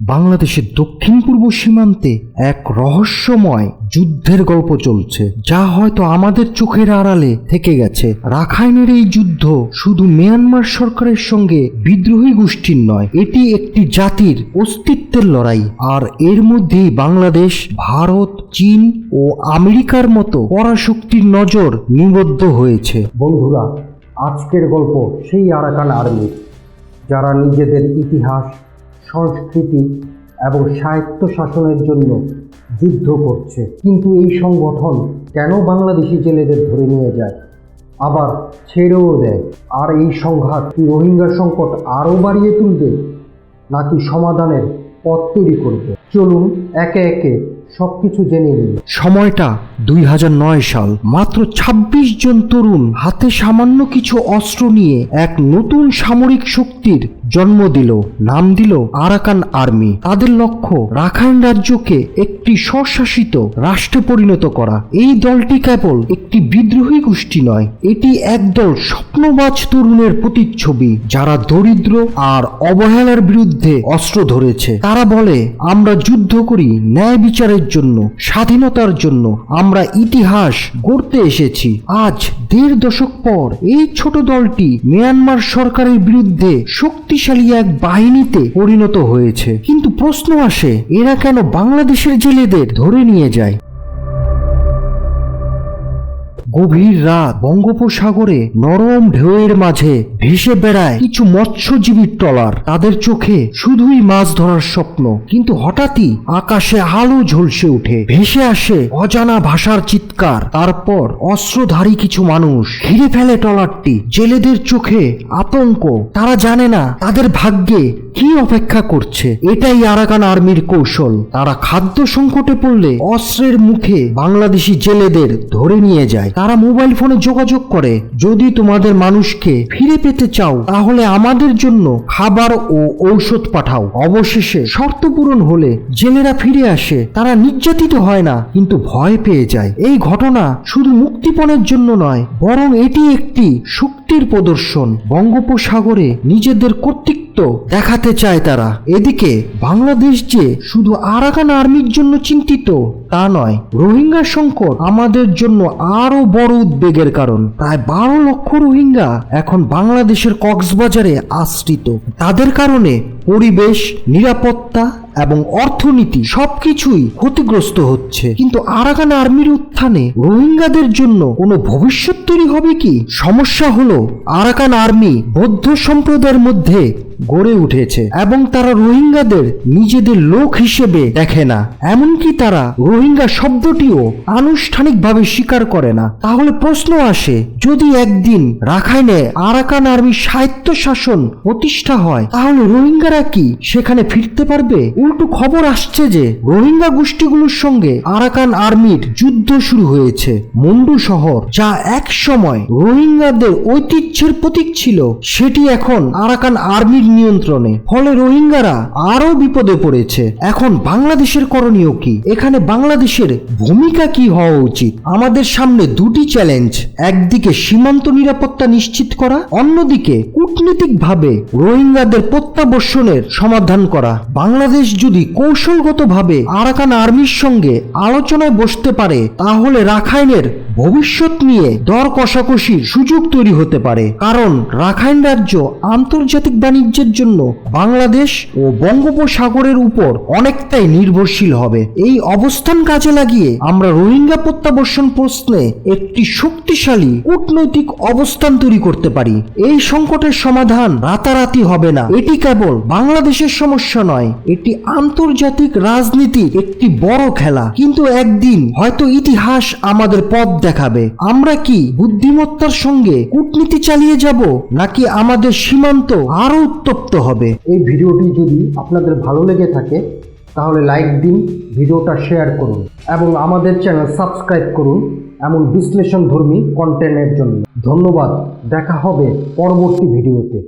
বাংলাদেশের দক্ষিণ পূর্ব সীমান্তে এক রহস্যময় যুদ্ধের গল্প চলছে, যা হয়তো আমাদের চোখের আড়ালে থেকে গেছে। রাখাইনের এই যুদ্ধ শুধু মিয়ানমার সরকারের সঙ্গে বিদ্রোহী গোষ্ঠীর নয়, এটি একটি জাতির অস্তিত্বের লড়াই। আর এর মধ্যেই বাংলাদেশ, ভারত, চীন ও আমেরিকার মতো পরাশক্তির নজর নিবদ্ধ হয়েছে। বন্ধুরা, আজকের গল্প সেই আরাকান আর্মি, যারা নিজেদের ইতিহাস সংস্কৃতি এবং সাহিত্য শাসনের জন্য যুদ্ধ করছে। কিন্তু এই সংগঠন কেন বাংলাদেশি জেলেদের ধরে নিয়ে যায়? আবার ছেড়েও দেয়। আর এই সংঘাত কি রোহিঙ্গা সংকট আরও বাড়িয়ে তুলবে? নাকি সমাধানের পথ তৈরি করবে? চলুন একে একে সব কিছু জেনে নিই সময়টা দুই হাজার নয় সাল। মাত্র ২৬ জন তরুণ হাতে সামান্য কিছু অস্ত্র নিয়ে এক নতুন সামরিক শক্তির জন্ম দিল, নাম দিল আরাকান আর্মি। তাদের লক্ষ্য রাখাইন রাজ্যকে একটি স্বশাসিত রাষ্ট্রে পরিণত করা। এই দলটি কেবল একটি বিদ্রোহী গোষ্ঠী নয়, এটি একদল স্বপ্নবাজ তরুণের প্রতিচ্ছবি, যারা দরিদ্র আর অবহেলার বিরুদ্ধে অস্ত্র ধরেছে। তারা বলে, আমরা যুদ্ধ করি, ন্যায় বিচারের জন্য, স্বাধীনতার জন্য আমরা ইতিহাস গড়তে এসেছি। আজ দেড় দশক পর এই ছোট দলটি মিয়ানমার সরকারের বিরুদ্ধে শক্তিশালী এক বাহিনীতে পরিণত হয়েছে। কিন্তু প্রশ্ন আসে, এরা কেন বাংলাদেশের জেলেদের ধরে নিয়ে যায়? গভীর রাত বঙ্গোপসাগরে নরম ঢেউয়ের মাঝে ভেসে বেড়ায় কিছু মৎস্যজীবীর ট্রলার। তাদের চোখে শুধুই মাছ ধরার স্বপ্ন, কিন্তু হঠাৎই আকাশে আলো ঝলসে উঠে ভেসে আসে অজানা ভাষার চিৎকার। তারপর অস্ত্রধারী কিছু মানুষ ঘিরে ফেলে ট্রলারটি। জেলেদের চোখে আতঙ্ক। তারা জানে না তাদের ভাগ্যে কি অপেক্ষা করছে। এটাই আরাকান আর্মির কৌশল। তারা খাদ্য সংকটে পড়লে অস্ত্রের মুখে বাংলাদেশি জেলেদের ধরে নিয়ে যায়। তারা মোবাইল ফোনে যোগাযোগ করে, যদি তোমাদের মানুষকে ফিরে পেতে চাও, তাহলে আমাদের জন্য খাবার ও ঔষধ পাঠাও। অবশেষে শর্ত পূরণ হলে জেলেরা ফিরে আসে। তারা নির্যাতিত হয় না, কিন্তু ভয় পেয়ে যায়। এই ঘটনা শুধু মুক্তিপণের জন্য নয়, বরং এটি একটি শক্তির প্রদর্শন। বঙ্গোপসাগরে নিজেদের কর্তৃত্ব দেখাতে চায় তারা। এদিকে বাংলাদেশ যে শুধু আরাকান আর্মির জন্য চিন্তিত, তা নয়, রোহিঙ্গা সংকট আমাদের জন্য আরও বড় উদ্বেগের কারণ। প্রায় বারো লক্ষ রোহিঙ্গা এখন বাংলাদেশের কক্সবাজারে আশ্রিত। তাদের কারণে পরিবেশ, নিরাপত্তা এবং অর্থনীতি সবকিছুই ক্ষতিগ্রস্ত হচ্ছে। কিন্তু আরাকান আর্মির উত্থানে রোহিঙ্গাদের জন্য কোনো ভবিষ্যৎ তৈরি হবে কি? সমস্যা হলো, আরাকান আর্মি বৌদ্ধ সম্প্রদায়ের মধ্যে গড়ে উঠেছে এবং তারা রোহিঙ্গাদের নিজেদের লোক হিসেবে দেখে না। এমনকি তারা রোহিঙ্গা শব্দটিও আনুষ্ঠানিকভাবে স্বীকার করে না। তাহলে প্রশ্ন আসে, যদি একদিন রাখাইনে আরাকান আর্মির সাহিত্য শাসন প্রতিষ্ঠা হয়, তাহলে রোহিঙ্গারা কি সেখানে ফিরতে পারবে? উল্টো খবর আসছে যে রোহিঙ্গা গোষ্ঠীগুলোর সঙ্গে আরাকান আর্মির যুদ্ধ শুরু হয়েছে। মুন্ডু শহর, যা এক সময় রোহিঙ্গাদের ঐতিহ্যের প্রতীক ছিল, সেটি এখন আরাকান আর্মির নিয়ন্ত্রণে। ফলে রোহিঙ্গারা আরও বিপদে পড়েছে। এখন বাংলাদেশের করণীয় কি? এখানে বাংলাদেশের ভূমিকা কি হওয়া উচিত? আমাদের সামনে দুটি চ্যালেঞ্জ। একদিকে সীমান্ত নিরাপত্তা নিশ্চিত করা, অন্যদিকে কূটনীতিকভাবে রোহিঙ্গাদের প্রত্যাবর্ষণের সমাধান করা। বাংলাদেশ যদি কৌশলগতভাবে আরাকান আর্মির সঙ্গে আলোচনায় বসতে পারে, তাহলে রাখাইনের ভবিষ্যৎ নিয়ে দর কষাকষির সুযোগ তৈরি হতে পারে। কারণ রাখাইন রাজ্য আন্তর্জাতিক বাণিজ্যের জন্য বাংলাদেশ ও বঙ্গোপসাগরের উপর অনেকটাই নির্ভরশীল হবে। এই অবস্থান কাজে লাগিয়ে আমরা রোহিঙ্গা প্রত্যাবর্ষণ প্রশ্নে একটি শক্তিশালী কূটনৈতিক অবস্থান তৈরি করতে পারি। এই সংকটের সমাধান রাতারাতি হবে না। এটি কেবল বাংলাদেশের সমস্যা নয়, এটি আন্তর্জাতিক রাজনীতির একটি বড় খেলা। কিন্তু একদিন হয়তো ইতিহাস আমাদের পথ দেখাবে। আমরা কি বুদ্ধিমত্তার সঙ্গে কূটনীতি চালিয়ে যাব, নাকি আমাদের সীমান্ত আরও উত্তপ্ত হবে? এই ভিডিওটি যদি আপনাদের ভালো লেগে থাকে, তাহলে লাইক দিন, ভিডিওটা শেয়ার করুন, এবং আমাদের চ্যানেল সাবস্ক্রাইব করুন এমন বিশ্লেষণধর্মী কন্টেন্টের জন্য। ধন্যবাদ, দেখা হবে পরবর্তী ভিডিওতে।